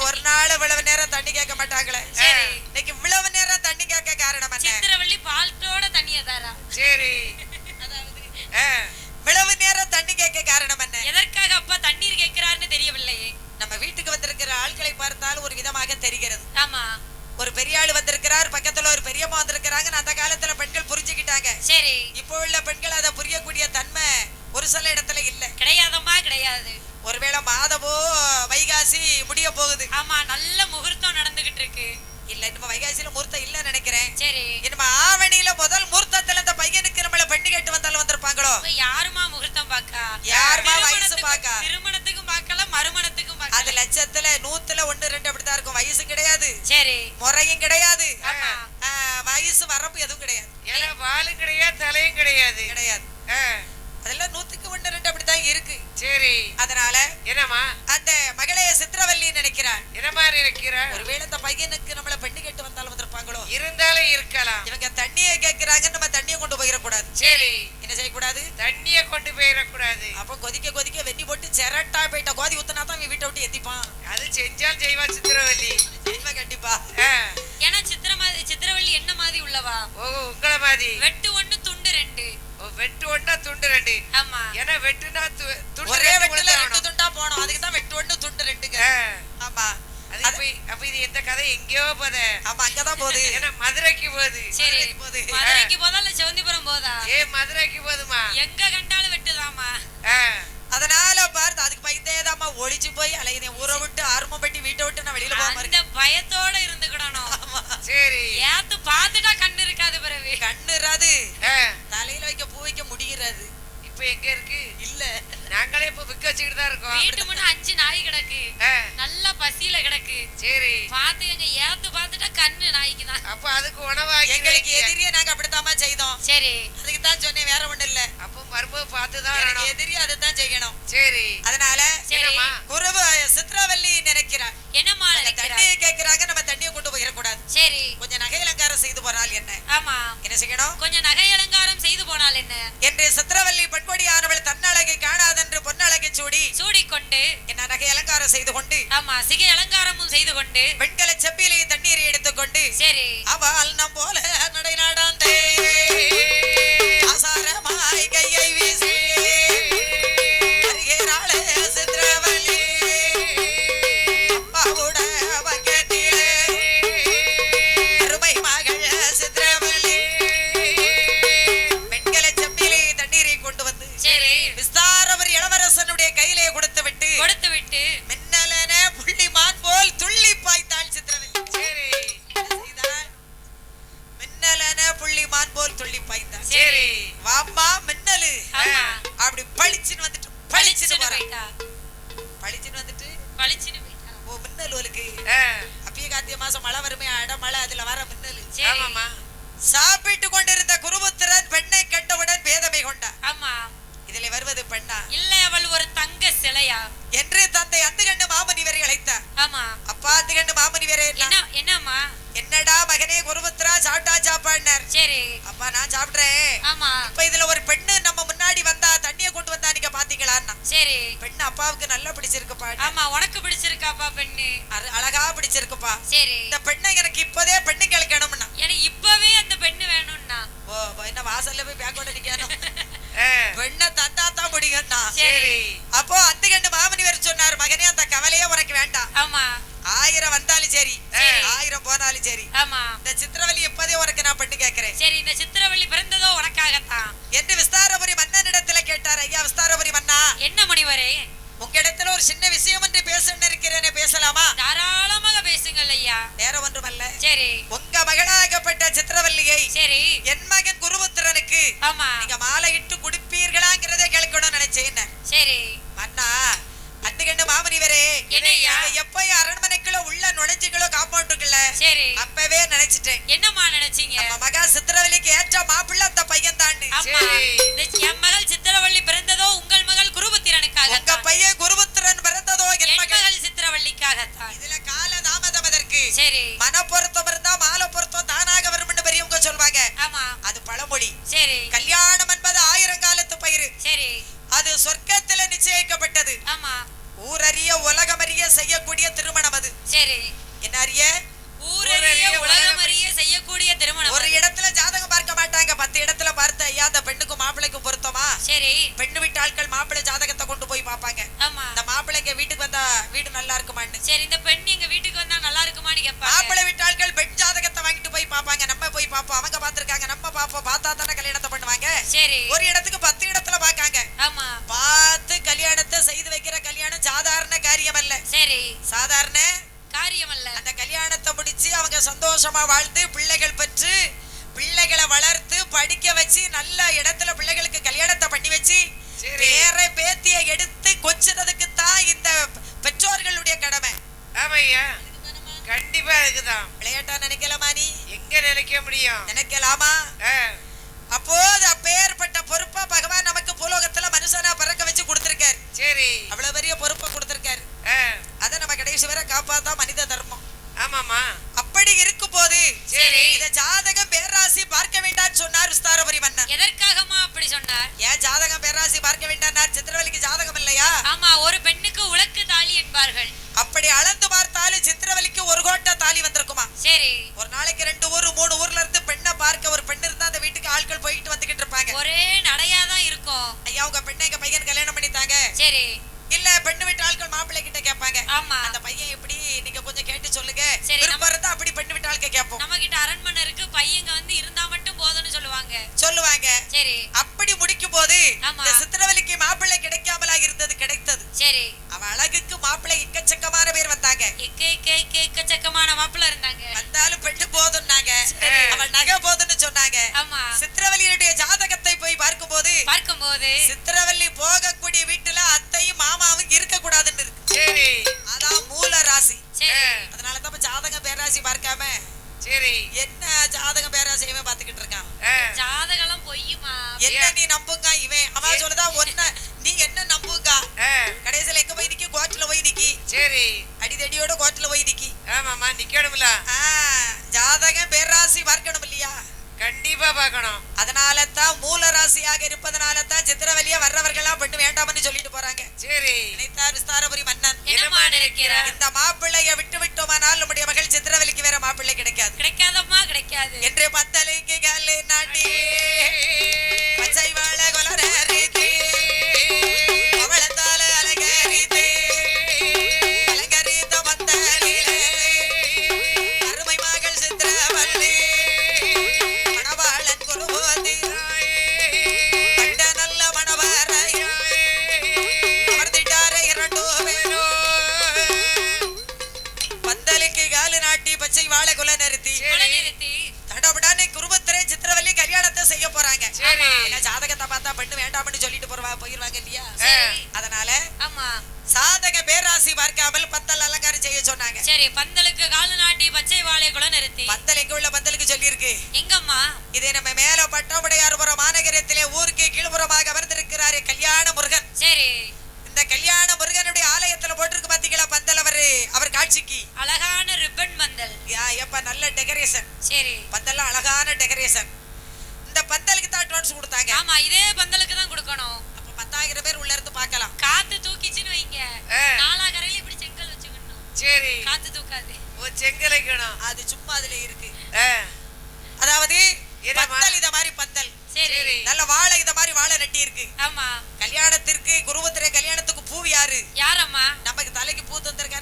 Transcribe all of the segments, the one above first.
ஒரு நாள் இவ்வளவு நேரம் தண்ணி கேட்க மாட்டாங்களே. இன்னைக்கு இவ்வளவு நேரம் தண்ணி கேட்க காரணம் சித்திரவள்ளி பால்ட்டோட தண்ணிய தாரா? சரி. அதாவது இவ்வளவு நேரம் தண்ணி கேட்க காரணம் என்ன? எதற்காக அப்பா தண்ணீர் கேட்கிறார்னு தெரியவில்லையே? நம்ம வீட்டுக்கு வந்திருக்கிற ஆட்களை பார்த்தால் ஒரு விதமாக தெரிகிறது. ஆமா. ஒரு பெரிய ஆள் வந்திருக்கிறார் பக்கத்துல ஒரு பெரியம்மா வந்திருக்கிறாங்க அந்த காலத்துல பெண்கள் புரிஞ்சுக்கிட்டாங்க. சரி. இப்போ உள்ள பெண்கள் அதை புரியக்கூடிய தன்மை ஒரு சில இடத்துல இல்ல. கிடையாதம்மா கிடையாது. ஒருவேளை மாதவோ வைகாசி முடிய போகுது. ஆமா நல்ல முகூர்த்தம் நடந்துகிட்டு இருக்கு இல்ல நம்ம வைகாசியில மூர்த்தம் இல்ல நினைக்கிறேன். சரி. இனிமே ஆவணியில முதல் மூர்த்தத்துல இந்த பையனுக்கு நம்மள பெண்ணு கேட்டு வந்தாலும் வந்திருப்பாங்களோ? யாருமா முகூர்த்தம் பாக்கா? யாரும்மா வயசு பார்க்கா? திருமணத்துக்கும் பார்க்கல மறுமணத்துக்கும் அது லட்சத்துல நூத்துல ஒண்ணு ரெண்டு அப்படித்தான் இருக்கும். வயசு கிடையாது. சரி. முறையும் கிடையாது. வயசு வரம்பு எதுவும் கிடையாது. ஏன்னா வாலும் கிடையாது தலையும் கிடையாது. கிடையாது. அதெல்லாம் நூத்துக்கு ஒண்ணு ரெண்டு அப்படித்தான் இருக்கு. சரி. அதனால என்னம்மா? அந்த மகளே சித்திரவல்லி நினைக்கிறான் என்ன மாதிரி இருக்கிற ஒருவேளை இந்த பையனுக்கு நம்மள பெண்ணு கேட்டு வந்தாலும் வந்திருப்பாங்களோ? இருந்தாலும் இருக்கலாம். இவங்க தண்ணியை கேட்கிறாங்க நம்ம தண்ணியை கொண்டு போயிடக்கூடாது. சரி. என்ன செய்யக்கூடாது? தண்ணிய கொண்டு போயிடக்கூடாது. அப்ப கொதிக்க கொதிக்க வெந்நி போட்டு செரட்டா போயிட்ட கோதி ஊத்துனா தான் வீட்டை விட்டு எந்திப்பான். அது செஞ்சால் செய்வா சித்திரவல்லி. செய்வேன் கண்டிப்பா. ஏன்னா சித்திர மாதிரி சித்திரவள்ளி என்ன மாதிரி உள்ளவா? ஓ உங்கள மாதிரி. வெட்டு ஒண்ணு வெட்டு ஒண்ணா துண்டு ரெண்டு. ஆமா. ஏன்னா வெட்டுனா துண்டு ஒரே வெட்டுல ரெண்டு. துண்டா போனோம். அதுக்கு தான் வெட்டு ஒண்ணு துண்டு ரெண்டுங்க. ஆமா. அது அப்ப இது எந்த கதை? எங்கேயோ போத. ஆமா அங்கதான் போகுது. ஏன்னா மதுரைக்கு போகுது. சரி. போகுது. மதுரைக்கு போதா இல்ல சிவந்திபுரம் போதா? ஏ மதுரைக்கு போதுமா எங்க கண்டாலும் வெட்டுதாமா அதனால பார்த்து அதுக்கு பயந்தேதாம்மா ஒளிச்சு போய் அலையுதேன் ஊரை விட்டு ஆரம்பம் பட்டி வீட்டை விட்டு நான் வெளியில போக மாட்டேன் பயத்தோட இருந்துக்கிடணும். சரி. ஏத்து பாத்துட்டா கண்ணு இருக்காது பிறகு. கண்ணுறாது ஆ, தலையில வைக்க பூ வைக்க முடிகிறது. இப்ப எங்க இருக்கு? இல்ல. நாங்களே இப்ப விக்க வச்சுக்கிட்டு தான் இருக்கோம். வீட்டு முன்ன அஞ்சு நாய் கிடக்கு. நல்ல பசியில கிடக்கு. சரி. பாத்துக்கங்க ஏத்து பாத்துட்டா கண்ணு நாய்க்கு தான் அப்ப அதுக்கு உணவாக்கி எங்களுக்கு. எதிரியே நாங்க அப்படித்தாம்மா செய்தோம். சரி. அதுக்கு தான் சொன்னேன் வேற ஒண்ணு இல்ல. அப்போ மருமக பார்த்துதான் எதிரி அதுதான் செய்யணும். சரி. அதனால? குருவு சித்ராவல்லி நினைக்கிறார். நினைக்கிறா தண்ணியை கேக்குறாங்க நம்ம தண்ணியை கொண்டு போயிடக்கூடாது. சரி. கொஞ்சம் நகை அலங்காரம் செய்து போறாள் என்ன? ஆமா. என்ன செய்யணும்? கொஞ்சம் நகை அலங்காரம் செய்து போனால் என்ன? என்று சித்திரவல்லி பட்கொடியானவள் தன்னழகை காணாதென்று பொன்னழகை சூடி சூடிக்கொண்டு என்ன நகை அலங்காரம் செய்து கொண்டு ஆமா சிகை அலங்காரமும் செய்து கொண்டு பெண்களை செப்பிலே தண்ணீரை எடுத்துக்கொண்டு சரி. அவள் நம் போல நடை நாடாந்தே இதிலே வருவது பெண்ணா? இல்ல அவள் ஒரு தங்க சிலையா? என்று தந்தை அந்துகண்டு மாமுனிவரை அழைத்தார். ஆமா. அப்பா அந்துகண்டு மாமுனிவரே என்ன? என்னம்மா? என்னடா மகனே குருபுத்திரா சாப்பிட்டா சாப்பாடுனார். சரி. அப்பா நான் சாப்பிடுறேன். ஆமா. இப்ப இதுல ஒரு பெண்ணு நம்ம முன்னாடி வந்தா தண்ணிய கொண்டு வந்தா நீங்க பாத்தீங்களான்னா? சரி. பெண்ணு அப்பாவுக்கு நல்லா பிடிச்சிருக்குப்பா. ஆமா உனக்கு பிடிச்சிருக்காப்பா பெண்ணு? அழகா பிடிச்சிருக்குப்பா. சரி. இந்த பெண்ணை எனக்கு இப்போதே பெண்ணு கேட்கணும்னா? எனக்கு இப்பவே அந்த பெண்ணு வேணும்னா? ஓ என்ன வாசல்ல போய் பேக்கோட நிக்கணும்? பெண்ணை தந்தா தான் முடியும்னா. சரி. அப்போ அந்த கண்டு மாமனிவர் சொன்னார் மகனே அந்த கவலையே உனக்கு வேண்டாம். ஆமா. ஆயிரம் வந்தாலும் சரி. ஆயிரம் போனாலும் சரி. ஆமா. இந்த சித்திரவலி இப்போதே உனக்கு நான் பெண்ணு கேட்கிறேன். சரி இந்த சித்திரவள்ளி பிறந்ததோ உனக்காகத்தான். என்று விஸ்தாரபுரி மன்னனிடத்துல கேட்டார் ஐயா விஸ்தாரபுரி மன்னா. என்ன முனிவரே? உங்களிடத்துல ஒரு சின்ன விஷயம் என்று பேசன்னு இருக்கிறேனே பேசலாமா? தாராளமாக பேசுங்கள் ஐயா. வேற ஒன்றுமல்ல. சரி. உங்க மகளாகப்பட்ட சித்திரவல்லியை சரி. என் மகன் ஆமா. நீங்க மாலை இட்டு குடிப்பீர்களாங்கிறதே கேட்கணும்னு நினைச்சேன். சரி. மன்னா அத்துக்கண்டு மாமனி வரே எப்ப அரண்மனைக்குள்ள உள்ள நுழைஞ்சிங்களோ காம்பவுண்டுக்குள்ள சரி. அப்பவே நினைச்சிட்டேன். என்னம்மா நினைச்சீங்க? நம்ம மகா சித்திரவல்லிக்கு ஏற்ற மாப்பிள்ள அந்த பையன் தான் என் மகள் சித்திரவள்ளி பிறந்ததோ உங்கள் மகள் குருபுத்திரனுக்காக உங்க பையன் குருபுத்திரன் பிறந்ததோ என் மகள் சித்திரவள்ளிக்காகத்தான் இதுல கால தாமதம் அதற்கு. சரி. மன பொருத்தம் இருந்தா மாலை பொருத்தம் தானாக சொல்வாங்க. ஆமா. அது பழமொழி. சரி. கல்யாணம் என்பது ஆயிரம் காலத்து பயிர் சரி. அது சொர்க்கத்துல நிச்சயிக்கப்பட்டது. ஆமா. ஊரறிய உலகமறிய செய்யக்கூடிய விளையாட்டா நினைக்கலாமா நீ? எங்க நினைக்க முடியும்? நினைக்கலாமா? அப்போது அப்பேற்பட்ட பொறுப்பா பகவான் நமக்கு பூலோகத்துல மனுஷனா பிறக்க வச்சு கொடுத்திருக்காரு. சரி. அவ்வளவு பெரிய பொறுப்பை கொடுத்திருக்காரு. அதை நம்ம கடைசி வரை காப்பாத்தா மனித தர்மம். ஆமாமா அப்படி இருக்கும் போது சரி. இந்த ஜாதகம் பேராசி பார்க்க வேண்டாம்னு சொன்னார் விஸ்தாரபுரி மன்னன் எதற்காகமா அப்படி சொன்னார்? ஏன் ஜாதகம் பேராசி பார்க்க வேண்டாம் சித்திரவலிக்கு ஜாதகம் இல்லையா? ஆமா ஒரு பெண்ணுக்கு உலக்கு தாலி என்பார்கள். அப்படி அளந்து பார்த்தாலும் சித்திரவலிக்கு ஒரு கோட்டை தாலி வந்திருக்குமா? சரி. ஒரு நாளைக்கு ரெண்டு ஊர் மூணு ஊர்ல இருந்து பெண்ணை பார்க்க ஒரு பெண் இருந்தா அந்த வீட்டுக்கு ஆட்கள் போயிட்டு வந்துகிட்டு இருப்பாங்க. ஒரே நடையாதான் இருக்கும். ஐயா உங்க பெண்ணை எங்க பையன் கல்யாணம் பண்ணித்தாங்க? சரி. இல்ல பெண்ணு வீட்டு ஆட்கள் மாப்பிள்ளை கிட்ட கேட்பாங்க. ஆமா. அந்த பையன் எப்படி? நீங்க கொஞ்சம் கேட்டு சொல்லுங்க. சரி, விருப்பம் அப்படி பெண்ணு வீட்டு ஆட்கள் கேட்போம். நம்ம கிட்ட அரண்மனை இருக்கு பையங்க வந்து இருந்தா மட்டும் போதும்னு சொல்லுவாங்க. சொல்லுவாங்க. சரி. அப்படி முடிக்கும் போது. இந்த சித்திரவலிக்கு மாப்பிள்ளை கிடைக்காமலா இருந்தது கிடைத்தது. சரி. அவ அழகுக்கு மாப்பிள்ளை இக்கச்சக்கமான பேர் வந்தாங்க. எக்க எக்க எக்க எக்கச்சக்கமான மாப்பிள்ள இருந்தாங்க. வந்தாலும் பெண்ணு போதும்னாங்க. அவள் நகை போதும்னு சொன்னாங்க. ஆமா. சித்திரவல்லியுடைய ஜாதகத்தை போய் பார்க்கும்போது பார்க்கும்போது சித்திரவல்லி போகக்கூடிய வீட்டுல அத்தையும் மாமாவும் இருக்க கூடாதுன்னு இருக்கு. சரி. அதான் மூல ராசி. அதனால தான் ஜாதகம் பேராசி பார்க்காம சரி. என்ன ஜாதகம் பேராசியவே பாத்துக்கிட்டு இருக்கான். ஜாதகம் பொய்யுமா? என்ன நீ நம்புங்க இவன் அவன் சொல்லுதா ஒன்ன நீ என்ன நம்புங்க? கடைசியில எங்க போய் நிக்கி? கோர்ட்ல போய் நிக்கி. சரி. அடிதடியோட கோர்ட்ல போய் நிக்கி. ஆமாமா நிக்கணும்ல. ஜாதகம் பேராசி பார்க்கணும் இல்லையா? கண்டிப்பா பார்க்கணும். அதனால தான் மூல ராசியாக இருப்பதனால தான் சித்திரவலியா வர்றவர்கள்லாம் பெண்ணு வேண்டாம்னு சொல்லிட்டு போறாங்க. சரி. நினைத்தார் விஸ்தாரபுரி மன்னன். என்னமா நினைக்கிறார் இந்த மாப்பிள்ளைய விட்டு விட்டோமானால் நம்முடைய மகள் சித்திரவலிக்கு வேற மாப்பிள்ளை கிடைக்காது. கிடைக்காதம்மா கிடைக்காது. என்று பத்தலைக்கு கல்லை நாட்டி பச்சை வாழ கொலரரித்து சரி அதனால ஆமா. சாதக பேராசி பார்க்காமல் பந்தல் அலங்காரம் செய்ய சொன்னாங்க. சரி பந்தலுக்கு காலு நாட்டி பச்சை வாழை குலை நிறுத்தி. பந்தல் எங்க உள்ள பந்தலுக்கு சொல்லியிருக்கு? எங்கம்மா? இதே நம்ம மேல பட்டோபடையார்புரம் மாநகரத்திலே ஊருக்கு கீழ்புறமாக அமர்ந்திருக்கிறாரு கல்யாண முருகன். சரி. இந்த கல்யாண முருகனுடைய ஆலயத்துல போட்டிருக்கு பாத்தீங்களா பந்தல் அவரு? அவர் காட்சிக்கு. அழகான ரிப்பன் பந்தல். எப்ப நல்ல டெக்கரேஷன் சரி. பந்தல்லாம் அழகான டெக்கரேஷன் இந்த பந்தலுக்கு தான் அட்வான்ஸ் கொடுத்தாங்க. ஆமா இதே பந்தலுக்கு தான் கொடுக்கணும். பத்தாயிரம் பேர் உள்ள இருந்து பார்க்கலாம். காத்து தூக்கிச்சுன்னு வைங்க. ஆ. நாலா கரையில இப்படி செங்கல் வச்சுக்கணும். சரி. காத்து தூக்காது. ஒரு செங்கலைக்கணும் அது சும்மா அதுல இருக்கு. அதாவது? பந்தல் இத மாதிரி பந்தல் சரி. சரி. நல்ல வாழை இத மாதிரி வாழை நட்டி இருக்கு. ஆமா. கல்யாணத்திற்கு குருவத்திர கல்யாணத்துக்கு பூ யாரு? யாரம்மா? நமக்கு தலைக்கு பூ தந்திருக்காரு.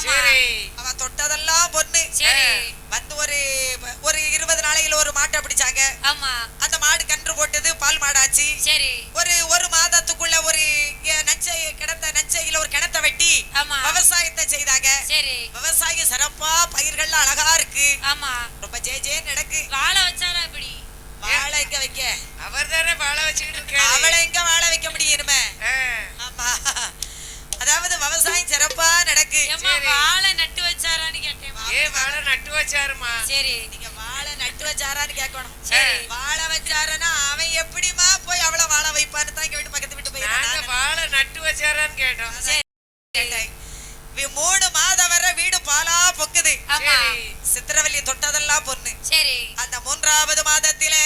சரி. அவ தொட்டதெல்லாம் பொண்ணு. சரி. வந்து ஒரு ஒரு இருபது நாளையில ஒரு மாட்டை பிடிச்சாங்க. ஆமா. அந்த மாடு கன்று போட்டது பால் மாடாச்சு. சரி. ஒரு ஒரு மாதத்துக்குள்ள ஒரு நஞ்சை கிடந்த நஞ்சையில ஒரு கிணத்தை வெட்டி ஆமா. விவசாயத்தை செய்தாங்க. சரி. விவசாயம் சிறப்பா பயிர்கள் அழகா இருக்கு. ஆமா. ரொம்ப ஜே ஜே நடக்கு. வாழ வச்சாரா இப்படி? வாழை எங்க வைக்க? அவர் தானே வாழ வச்சுக்கிட்டு இருக்காரு. அவளை எங்க வாழ வைக்க முடியும் ஆமா. அதாவது விவசாயம் சிறப்பா நடக்கு. வாழை நட்டு வச்சாரான்னு கேட்டேன். ஏன் வாழ நட்டு வச்சாருமா சரி. நீங்க வாழை நட்டு வச்சாரான்னு கேட்கணும். சரி. வாழை வச்சாருன்னா அவன் எப்படிமா போய் அவளை வாழ வைப்பான்னு தான் இங்க வீட்டு பக்கத்து வீட்டு நாங்க போய் வாழ நட்டு வச்சாரான்னு கேட்டோம். சரி மூணு மாதம் வரை வீடு பாலா சரி. சித்திரவல்லி தொட்டதெல்லாம் பொண்ணு. சரி. அந்த மூன்றாவது மாதத்திலே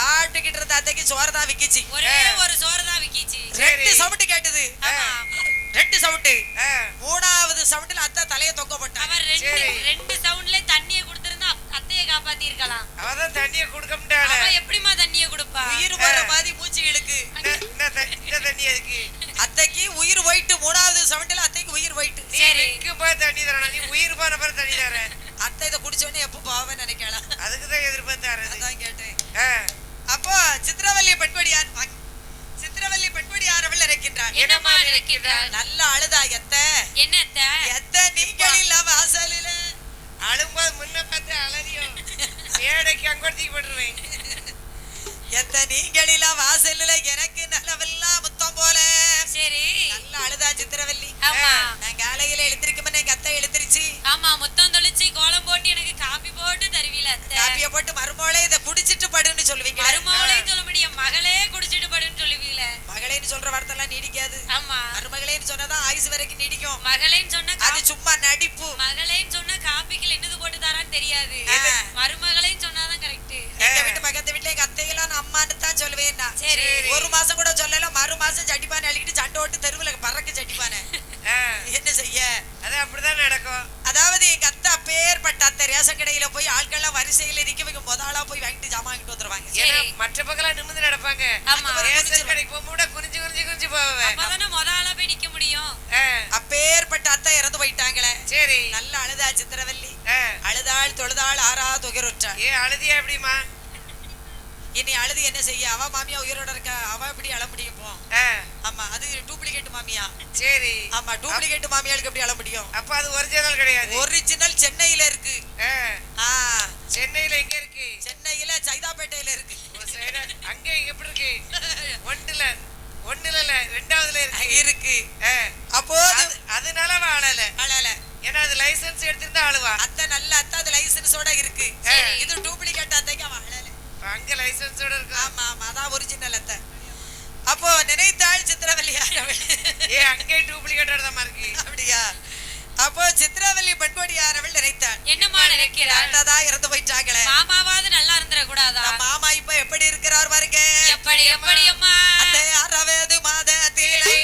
சாப்பிட்டுக்கிட்டு இருந்த அத்தைக்கு சோறு தான் விக்கிச்சு. ஒரே ஒரு சோறு தான் விக்கிச்சு. ரெண்டு சவுண்டு கேட்டது. ரெண்டு சவுண்டு. மூணாவது சவுண்டுல அத்தை தலையை தொங்க போட்டாங்க. அவர் ரெண்டு. ரெண்டு சவுண்ட்ல தண்ணிய கொடுத்திருந்தா அத்தைய காப்பாத்தி இருக்கலாம் அவதான் தண்ணிய கொடுக்க முடியாத அவ எப்படிம்மா தண்ணிய கொடுப்பா? உயிர் போற மாதிரி மூச்சு இழுக்கு. இந்த தண்ணி எதுக்கு அத்தைக்கு உயிர் போயிட்டு மூணாவது சவுண்டுல அத்தைக்கு உயிர் போயிட்டு. சரி. போது தண்ணி தரணும் நீ உயிர் போன பிறகு தண்ணி தரேன். அத்தை இதை குடிச்ச உடனே எப்ப பாவன்னு நினைக்கலாம் அதுக்கு தான் எதிர்பார்த்தாரு அதான் கேட்டேன். சித்திரவல்லி பெண்படியார். சித்திரவல்லி பெண்படியார் அவள் இருக்கின்றாள் என்னம்மா இருக்கின்றாள் நல்ல அழுதா எத்த? என்னத்த எத்த? நீங்கள் இல்ல வாசலில. அழும்போது முன்ன பார்த்து அலறியோ மேடைக்கு அங்கொடுத்திக்கு போட்டுருவேன். எத்த நீங்கள் இல்ல வாசலில எனக்கு நல்லவெல்லாம் முத்தம் போல. சரி. நல்ல அழுதா சித்திரவல்லி ஆமா. நான் காலையில எழுந்திருக்கும் எங்க அத்தை எழுந்திருச்சு. ஆமா முத்தம் தொளிச்சு கோலம் போட்டு எனக்கு தருவீல அத்தை. காப்பிய போட்டு மருமோளே இதை குடிச்சிட்டு படுன்னு சொல்லுவீங்க மருமகளையும் சொல்ல முடியும் மகளே குடிச்சிட்டு படுன்னு சொல்லுவீல மகளேன்னு சொல்ற வார்த்தை எல்லாம் நீடிக்காது. ஆமா. மருமகளேன்னு சொன்னாதான் ஆயுசு வரைக்கும் நீடிக்கும். மகளேன்னு சொன்னா அது சும்மா நடிப்பு. மகளேன்னு சொன்னா காப்பிக்கு என்னது போட்டு தரான்னு தெரியாது? மருமகளேன்னு சொன்னாதான் கரெக்ட் எங்க வீட்டு பக்கத்து வீட்டுல எங்க அத்தையெல்லாம் நான் அம்மான்னு தான் சொல்லுவேன் நான். சரி. ஒரு மாசம் கூட சொல்லல மறு மாசம் சட்டிப்பானை அழிக்கிட்டு சண்டை ஓட்டு தெருவுல பறக்கு சட்டிப்பானை என்ன செய்ய? அப்படிதான் நடக்கும். அதாவது எங்க அத்தை அப்பேற்பட்ட அத்தை ரேஷன் கடையில போய் ஆட்கள்லாம் வரிசையில நிக்க வைக்க முத ஆளா போய் வாங்கிட்டு ஜாமான் வாங்கிட்டு வந்துருவாங்க. ஏன்னா. மற்ற பக்கம் நிமிந்து நடப்பாங்க. ஆமா. ரேஷன் கடைக்கு போகும்போது கூட குனிஞ்சு குனிஞ்சு குனிஞ்சு போவேன். அப்பதானே முத ஆளா போய் நிக்க முடியும். அப்பேற்பட்ட அத்தை இறந்து போயிட்டாங்களே. சரி. நல்ல அழுதா சித்திரவல்லி அழுதாள் தொழுதாள் ஆறா துயருற்றாள் ஏ அழுதியா எப்படிமா இனி அழுது என்ன செய்ய? அவ மாமியா உயிரோட இருக்கா? அவ எப்படி அழ முடியும் ஆ, ஆமா அது டூப்ளிகேட் மாமியா. சரி. ஆமா டூப்ளிகேட் மாமியாளுக்கு எப்படி அழ முடியும்? அப்ப அது ஒரிஜினல் கிடையாது. ஒரிஜினல் சென்னையில இருக்கு. சென்னையில எங்க இருக்கு? சென்னையில சைதாப்பேட்டையில இருக்கு. அங்க எப்படி இருக்கு? ஒண்ணுல ஒண்ணுல இல்ல ரெண்டாவதுல இருக்கு. இருக்கு. அது- அதனால அவ அழல. அழல. ஏன்னா அது லைசென்ஸ் எடுத்திருந்தா அழுவா. அத்தை நல்ல அத்தை அது லைசன்ஸோட இருக்கு. இது டூப்ளிகேட் அத்தைக்கு அவன் அழல. அங்க லைசென்ஸோட இருக்கு? ஆமா ஆமா அதான் ஒரிஜினல் அத்தை. அப்போ நினைத்தாள் சித்திரவல்லியா ஏ அங்கே டூப்ளிகேட்டோட தான் இருக்கு. அப்படியா? அப்போ சித்திரவல்லி பெண்கொடியாரவள் நினைத்தாள் என்னம்மா நினைக்கிறாள்? தான் இறந்து போயிட்டாங்களே. மாமாவாவது நல்லா இருந்துட கூடாதா? மாமா இப்ப எப்படி இருக்கிறார் பாருங்க. எப்படி எப்படி அம்மா அந்த அறவது மாதத்திலே அந்த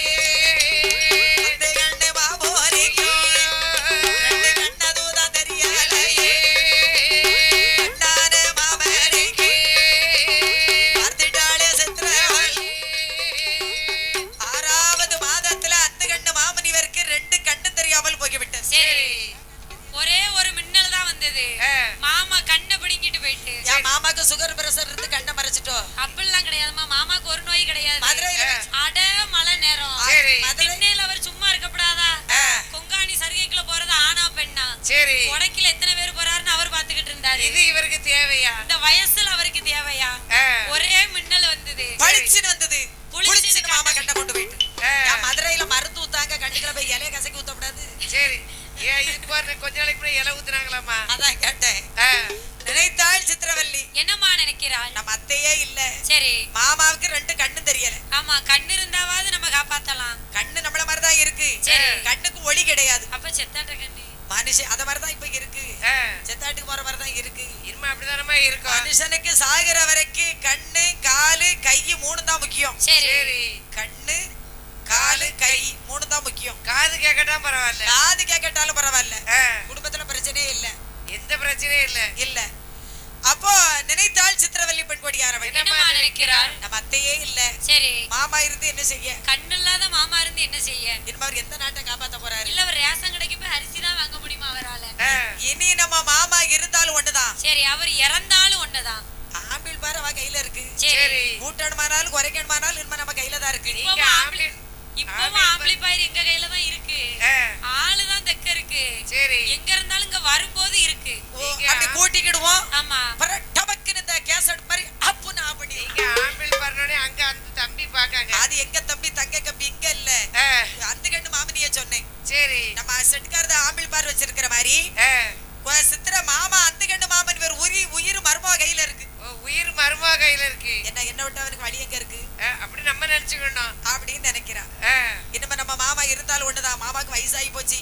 கேட்கட்டா பரவாயில்ல. காது கேட்கட்டாலும் பரவாயில்ல. குடும்பத்துல பிரச்சனையே இல்ல. எந்த பிரச்சனையும் இல்ல. இல்ல. அப்போ நினைத்தாள் சித்திரவல்லி பெண்கொடியாரவன் என்னம்மா நினைக்கிறாள் நம்ம அத்தையே இல்ல. சரி. மாமா இருந்து என்ன செய்ய? கண்ணு இல்லாத மாமா இருந்து என்ன செய்ய? இனிமே அவர் எந்த நாட்டை காப்பாத்த போறாரு? இல்ல அவர் ரேஷன் கடைக்கு போய் அரிசி தான் வாங்க முடியுமா அவரால? இனி நம்ம மாமா இருந்தாலும் ஒண்ணுதான் சரி அவர் இறந்தாலும் ஒண்ணுதான் ஆம்பிள் பாரு அவ கையில இருக்கு. சரி. கூட்டணுமானாலும் குறைக்கணுமானாலும் இனிமே நம்ம கையில தான் இருக்கு நீங்க ஆம்பளை இப்பவும் ஆம்பிளிஃபயர் எங்க கையில தான் இருக்கு. ஆ, ஆளு தான் தெக்க இருக்கு. சரி. எங்க இருந்தாலும் இங்க வரும்போது இருக்கு. அப்படி கூட்டிக்கிடுவோம் ஆமா. டபக்குன்னு இந்த கேசட் மாதிரி அப்புன்னு ஆஃப் பண்ணி. நீங்க ஆம்பிள் பண்ணோடனே அங்க அந்த தம்பி பாக்காங்க அது எங்க தம்பி தங்க கம்பி இங்க இல்ல. அந்த கண்டு மாமனிய சொன்னேன். சரி. நம்ம செட்டுக்காரத ஆம்பிள் பார் வச்சிருக்கிற மாதிரி. சித்திர மாமா அந்த கண்டு மாமன் வேற உரி உயிர் மர்மோ கையில இருக்கு. உயிர் மருமக கையில இருக்கு. என்ன என்ன விட்டு அவனுக்கு வழி எங்க இருக்கு? அப்படி நம்ம நினைச்சுக்கணும் அப்படின்னு நினைக்கிறான் இனிமே நம்ம மாமா இருந்தாலும் ஒண்ணுதான். மாமாக்கு வயசாகி போச்சு.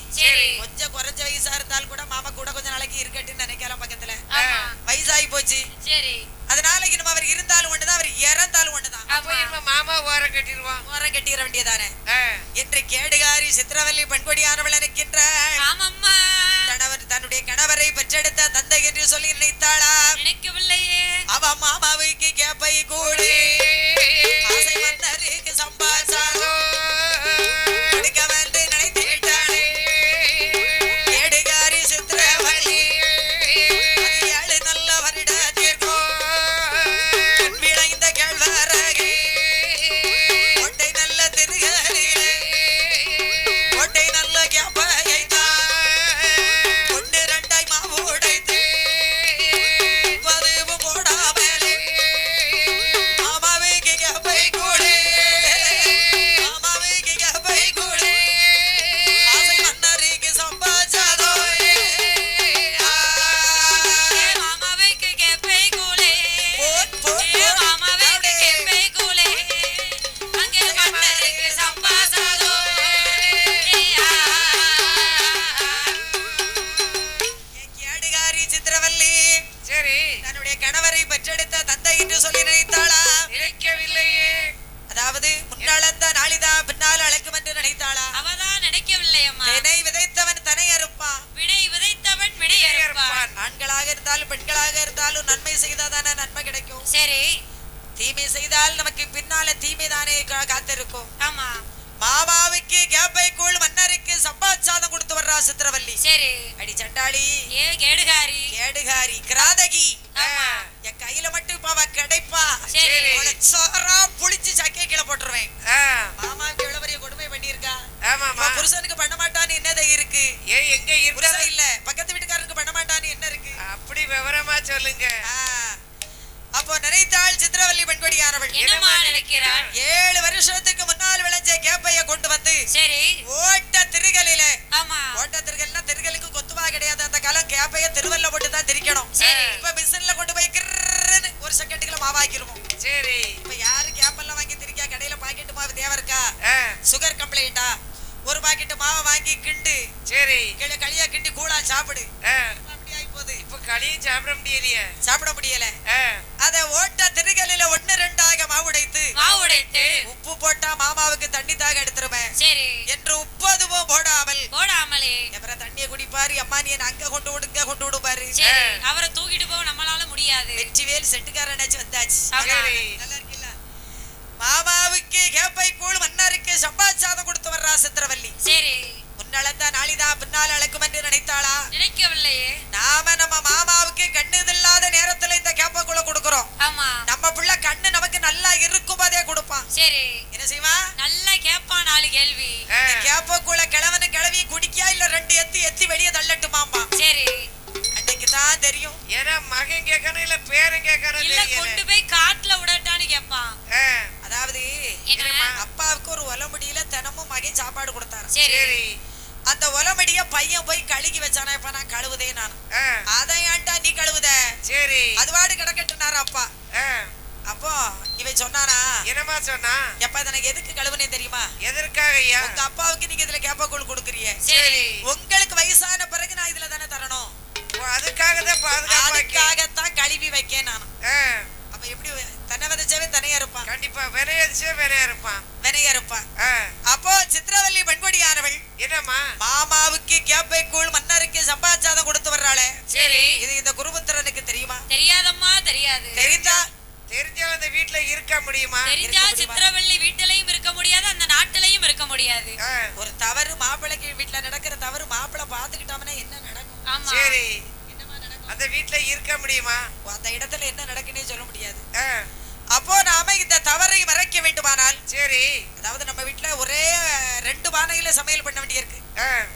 கொஞ்சம் குறைஞ்ச வயசா இருந்தாலும் கூட மாமா கூட கொஞ்ச நாளைக்கு இருக்கட்டும்னு நினைக்கலாம் பக்கத்துல. வயசாகி போச்சு. சரி. அதனால இனிமே அவர் இருந்தாலும் ஒண்ணுதான் அவர் இறந்தாலும் ஒண்ணுதான். மாமா ஓர கட்டிடுவோம் ஓரம் கட்டிட வேண்டியதானே? என்று கேடுகாரி சித்திரவல்லி பெண்கொடியானவள் நினைக்கின்ற ஆமாம்மா. கணவர் தன்னுடைய கணவரை பெற்றெடுத்த தந்தை என்று சொல்லி நினைத்தாளா? நினைக்கவில்லையே. அவ மாமாவுக்கு கேப்பை கூடி. ஆசை மன்னருக்கு சம்பாசாதோ அளந்த நினைத்தாளா? அவதான் நினைக்கவில்லை அம்மா. வினை விதைத்தவன் தனை அறுப்பான் விதைத்தவன் வினை அறுப்பான். ஆண்களாக இருந்தாலும் பெண்களாக இருந்தாலும் நன்மை செய்தாதான நன்மை கிடைக்கும்? சரி. தீமை செய்தால் நமக்கு பின்னால தீமைதானே காத்திருக்கும். ஆமா. மாமாவுக்கு கேப்பைக்குள் மன்னருக்கு சம்பாச்சாதம் கொடுத்து வர்றா சித்திரவல்லி சரி. அடி சண்டாளி. ஏ கேடுகாரி. கேடுகாரி கிராதகி. ஆமா. என் கையில மட்டும் இப்ப அவ கிடைப்பா. சரி. புளிச்சு சக்கையை கீழே போட்டுருவேன். மாமாவுக்கு எவ்வளவு பெரிய கொடுமை பண்ணியிருக்கா. அவன் புருஷனுக்கு பண்ண மாட்டான்னு என்னதை இருக்கு? ஏன் எங்க புருஷன் இல்ல. பக்கத்து வீட்டுக்காரனுக்கு பண்ண மாட்டான்னு என்ன இருக்கு? அப்படி விவரமா சொல்லுங்க. அப்போ நினைத்தாள் சித்திரவல்லி என்னம்மா நினைக்கிறார் ஏழு வருஷத்துக்கு கேப்பைய கொண்டு வந்து சரி. ஓட்ட திருகலில. ஆமா. ஓட்ட திருகல்னா திருகலுக்கு கொத்துவா கிடையாது. அந்த காலம் கேப்பைய திருவல்ல போட்டு தான் திரிக்கணும். சரி. இப்ப மிஷின்ல கொண்டு போய் கிர்ன்னு ஒரு செகண்டுக்குள்ள மாவாக்கிருவோம் சரி. இப்ப யாரு கேப்பெல்லாம் வாங்கி திரிக்கா கடையில பாக்கெட் மாவு தேவை இருக்கா? சுகர் கம்ப்ளைண்டா ஒரு பாக்கெட் மாவை வாங்கி கிண்டு. சரி. களியா கிண்டி கூழா சாப்பிடு ஆ, அப்படி ஆகி போகுது இப்ப களியும் சாப்பிட முடியலையே. சாப்பிட முடியல. அத ஓட்ட திருகலில ஒண்ணு ரெண்டாக மாவுடைத்து மாவு உடைத்து. உப்பு போட்டா மாமாவுக்கு தண்ணி தாக எடுத்துருவேன். சரி. என்று உப்பு அதுவும் போடாமல் போடாமலே. அப்புறம் தண்ணியை குடிப்பாரு அம்மா நீ அங்க கொண்டு விடுங்க கொண்டு விடுப்பாரு அவரை தூக்கிட்டு போக நம்மளால முடியாது. வெற்றிவேல் செட்டுக்காரனாச்சு வந்தாச்சு. நல்லா இருக்குல்ல மாமாவுக்கு கேப்பை கூழ் மன்னருக்கு சம்பாச்சாதம் கொடுத்து வர்றா சித்திரவல்லி சரி. முன்னளந்தா நாளிதான் பின்னால் அழைக்கும் என்று நினைத்தாளா? நினைக்கவில்லையே. நாம நம்ம மாமாவுக்கு கண்ணு இல்லாத நேரத்துல இந்த கேப்பக்குள்ள கொடுக்கறோம். ஆமா. நம்ம பிள்ளை கண்ணு நமக்கு நல்லா இருக்கும் போதே கொடுப்பான். சரி. என்ன செய்வான் நல்லா கேட்பான் நாலு கேள்வி. கேப்பக்குள்ள கிழவனு கிழவி குடிக்கா இல்ல ரெண்டு எத்தி எத்தி வெளியே தள்ளட்டுமாமா சரி. அன்னைக்கு தான் தெரியும். ஏன்னா மகன் கேட்கணும் இல்ல பேரன் கேட்கணும் இல்ல கொண்டு போய் காட்டுல விடட்டான்னு கேட்பான் அதாவது அப்பாவுக்கு ஒரு ஒலமுடியில தினமும் மகன் சாப்பாடு கொடுத்தாரு சரி. அந்த ஒலமுடிய பையன் போய் கழுகி வச்சானா? இப்ப நான் கழுவுதே நான். அதை ஏன்டா நீ கழுவுத? சரி. அதுவாடு கிடக்கட்டுனாரு அப்பா. அப்போ இவன் சொன்னானா? என்னம்மா சொன்னா? எப்ப எனக்கு எதுக்கு கழுவுனே தெரியுமா? எதற்காக ஐயா? உங்க அப்பாவுக்கு நீங்க இதுல கேப்பக்கூழ் கொடுக்குறீங்க. சரி. உங்களுக்கு வயசான பிறகு நான் இதுல தானே தரணும். அதுக்காக தான் அதுக்காகத்தான் கழுவி வைக்கேன் நான். அப்ப எப்படி தன்னை விதைச்சவே தனியா இருப்பான். கண்டிப்பா வினையடிச்சே வினையா இருப்பான். வினையா இருப்பான். அப்போ சித்திரவல்லி பெண்கொடியானவள் என்னம்மா? மாமாவுக்கு கேப்பை கூழ் மன்னருக்கு சம்பாச்சாதம் கொடுத்து வர்றாளே. சரி. இது இந்த குருபுத்திரனுக்கு தெரியுமா? தெரியாதம்மா தெரியாது. தெரிந்தா தெரிஞ்சவன் அந்த வீட்டுல இருக்க முடியுமா? தெரிஞ்சா சித்திரவள்ளி வீட்டிலையும் இருக்க முடியாது அந்த நாட்டிலையும் இருக்க முடியாது. ஒரு தவறு மாப்பிள்ளைக்கு வீட்டுல நடக்கிற தவறு மாப்பிள்ளை பாத்துக்கிட்டாமனா என்ன நடக்கும்? சரி. அந்த வீட்டுல இருக்க முடியுமா? அந்த இடத்துல என்ன நடக்குன்னே சொல்ல முடியாது. அப்போ நாம இந்த தவறை மறைக்க வேண்டுமானால் சரி. அதாவது நம்ம வீட்டுல ஒரே ரெண்டு பானையில சமையல் பண்ண வேண்டியிருக்கு.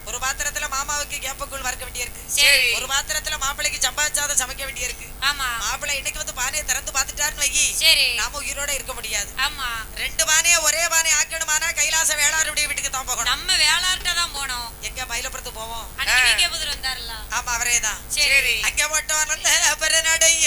ஒரு பாத்திரத்துல மாமாவுக்கு கேப்பக்கூழ் வறுக்க வேண்டியிருக்கு. சரி. ஒரு பாத்திரத்துல மாப்பிள்ளைக்கு சம்பாச்சாதம் சமைக்க வேண்டியிருக்கு. ஆமா. மாப்பிள்ளை இன்னைக்கு வந்து பானையை திறந்து பாத்துட்டாருன்னு வையி. சரி. நாம உயிரோட இருக்க முடியாது. ஆமா. ரெண்டு பானையை ஒரே பானை ஆக்கணுமானா கைலாச வேளாருடைய வீட்டுக்கு தான் போகணும். நம்ம வேளார்ட்ட தான் போனோம் எங்க மயிலப்புறத்து போவோம். அன்னைக்கு வந்தாருல ஆமா அவரே தான். சரி. அங்க போட்டோம் பெருநடைய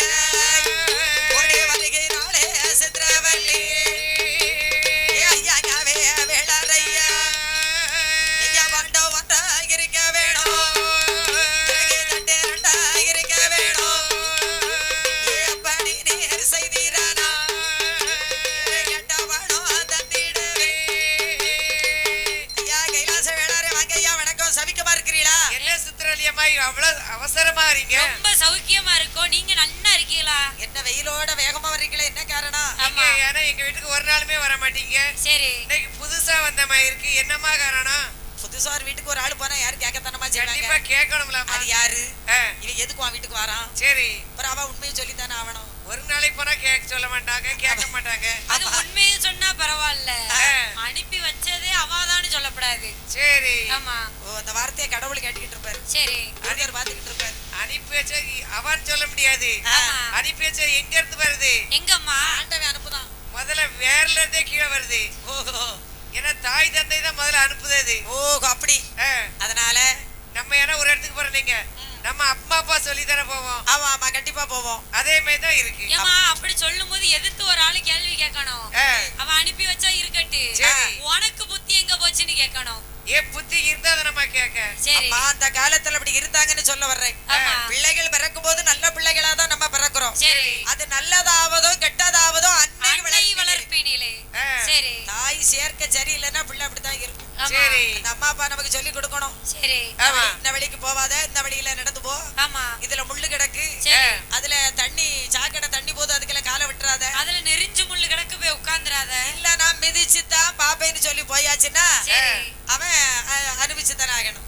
மாட்டீங்க? சரி. இன்னைக்கு புதுசா வந்த மாதிரி இருக்கு. என்னம்மா காரணம்? புதுசா ஒரு வீட்டுக்கு ஒரு ஆள் போனா யாரு கேட்கத்தானமா செய்வாங்க கண்டிப்பா கேட்கணும்லம்மா. அது யாரு? இவன் எதுக்கு உன் வீட்டுக்கு வரான்? சரி. அப்புறம் அவ உண்மையை சொல்லித்தானே ஆகணும். ஒரு நாளைக்கு போனா கேட்க சொல்ல மாட்டாங்க கேட்க மாட்டாங்க. அது உண்மையை சொன்னா பரவாயில்ல. அனுப்பி வச்சதே அவாதான்னு சொல்லப்படாது. சரி. ஆமா. ஓ அந்த வார்த்தையை கடவுள் கேட்டுக்கிட்டு இருப்பாரு. சரி. ஆடியார் பாத்துக்கிட்டு இருப்பாரு. அனுப்பி வச்ச அவன் சொல்ல முடியாது. ஆமா. அனுப்பி வச்ச எங்க இருந்து வருது? எங்கம்மா? ஆண்டவன் அனுப்புதான். முதல்ல வேர்ல இருந்தே கீழே வருது. ஓஹோ. ஏன்னா தாய் தந்தை தான் முதல்ல அனுப்புது ஓஹோ அப்படி. அதனால? நம்ம ஏன்னா ஒரு இடத்துக்கு போறோம் நீங்க. நம்ம அப்பா அப்பா சொல்லி தானே போவோம். ஆமா ஆமா கண்டிப்பா போவோம். அதே மாதிரி தான் இருக்கு. ஏமா அப்படி சொல்லும் போது எதிர்த்து ஒரு ஆளு கேள்வி கேட்கணும். ஆ, அவன் அனுப்பி வச்சா இருக்கட்டு. உனக்கு புத்தி எங்க போச்சுன்னு கேட்கணும். ஏன் புத்தி இருந்தா அதை நம்ம கேட்க? சரி. அம்மா அந்த காலத்துல அப்படி இருந்தாங்கன்னு சொல்ல வர்றேன். பிள்ளைகள் பிறக்கும் போது நல்ல பிள்ளைகளா தான் நம்ம பிறக்கிறோம். சரி. அது நல்லதாவதோ கெட்டதாவதோ அன்னை சரி. தாய் சேர்க்க சரியில்லைன்னா பிள்ளை அப்படிதான் இருக்கும். சரி. அம்மா அப்பா நமக்கு சொல்லி கொடுக்கணும். இந்த வழிக்கு போவாத இந்த வழியில நடந்து ஆமா. இதுல முள்ளு கிடக்கு. அதுல தண்ணி சாக்கடை தண்ணி போது அதுக்குள்ள காலை விட்டுறாத. அதுல நெறிஞ்சு முள்ளு கிடக்கு போய் உட்கார்ந்துடாத இல்ல நான் மிதிச்சு தான் பாப்பேன்னு சொல்லி போயாச்சுன்னா அவன் அனுபவிச்சு ஆகணும்.